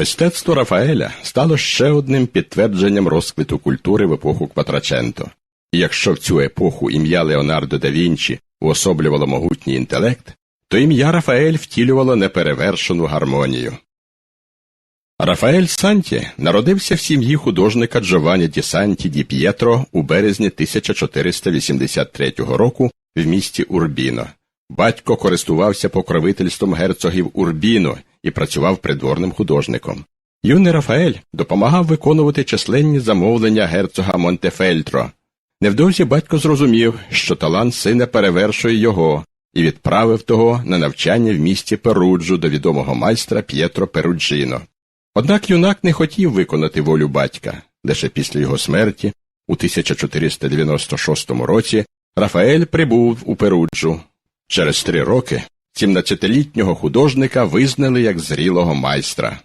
Мистецтво Рафаеля стало ще одним підтвердженням розквіту культури в епоху Кватраченто. І якщо в цю епоху ім'я Леонардо да Вінчі уособлювало могутній інтелект, то ім'я Рафаель втілювало неперевершену гармонію. Рафаель Санті народився в сім'ї художника Джованні Ді Санті Ді П'єтро у березні 1483 року в місті Урбіно. Батько користувався покровительством герцогів Урбіно і працював придворним художником. Юний Рафаель допомагав виконувати численні замовлення герцога Монтефельтро. Невдовзі батько зрозумів, що талант сина перевершує його, і відправив того на навчання в місті Перуджу до відомого майстра П'єтро Перуджіно. Однак юнак не хотів виконати волю батька, лише після його смерті, у 1496 році, Рафаель прибув у Перуджу. Через три роки 17-літнього художника визнали як зрілого майстра.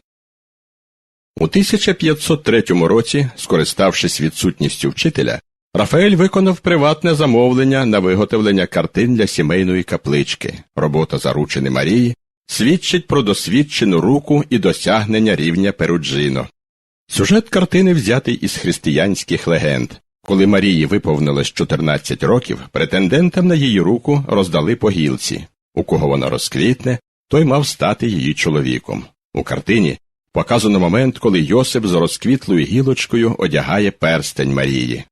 У 1503 році, скориставшись відсутністю вчителя, Рафаель виконав приватне замовлення на виготовлення картин для сімейної каплички. Робота заручини Марії свідчить про досвідчену руку і досягнення рівня Перуджино. Сюжет картини взятий із християнських легенд. Коли Марії виповнилось 14 років, претендентам на її руку роздали по гілці. У кого вона розквітне, той мав стати її чоловіком. У картині показано момент, коли Йосип з розквітлою гілочкою одягає перстень Марії.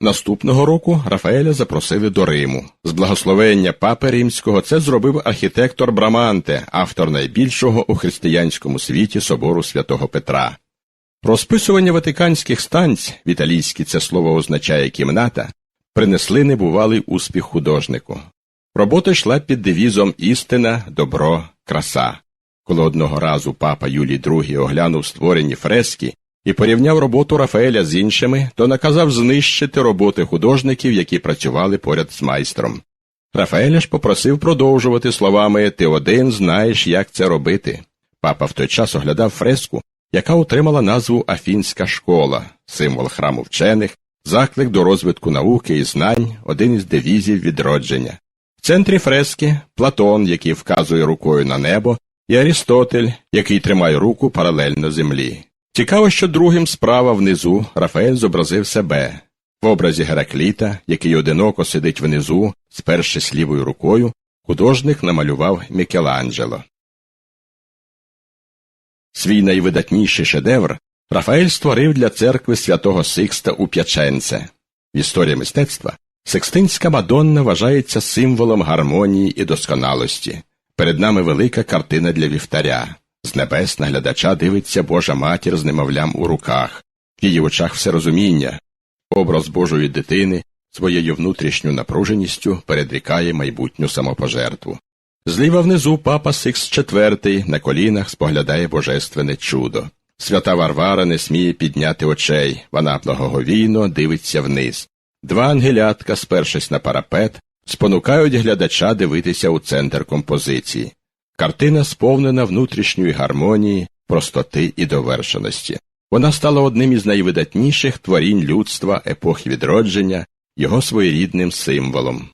Наступного року Рафаеля запросили до Риму. З благословення папи римського це зробив архітектор Браманте, автор найбільшого у християнському світі собору святого Петра. Розписування ватиканських станць, в італійській це слово означає кімната, принесли небувалий успіх художнику. Робота йшла під девізом істина, добро, краса. Коли одного разу папа Юлій II оглянув створені фрески і порівняв роботу Рафаеля з іншими, то наказав знищити роботи художників, які працювали поряд з майстром. Рафаеля ж попросив продовжувати словами Ти один знаєш, як це робити. Папа в той час оглядав фреску, яка отримала назву Афінська школа, символ храму вчених, заклик до розвитку науки і знань, один із девізів відродження. В центрі фрески Платон, який вказує рукою на небо, і Арістотель, який тримає руку паралельно землі. Цікаво, що другим справа внизу Рафаель зобразив себе. В образі Геракліта, який одиноко сидить внизу, спершись лівою рукою, художник намалював Мікеланджело. Свій найвидатніший шедевр Рафаель створив для церкви святого Сикста у П'яченце. В історії мистецтва Секстинська Мадонна вважається символом гармонії і досконалості. Перед нами велика картина для вівтаря. З небес на глядача дивиться Божа матір з немовлям у руках, в її очах все розуміння. Образ Божої дитини своєю внутрішньою напруженістю передрікає майбутню самопожертву. Зліва внизу папа Сикс IV на колінах споглядає божественне чудо. Свята Варвара не сміє підняти очей, вона благоговійно дивиться вниз. Два ангелятка, спершись на парапет, спонукають глядача дивитися у центр композиції. Картина сповнена внутрішньої гармонії, простоти і довершеності. Вона стала одним із найвидатніших творінь людства епохи відродження, його своєрідним символом.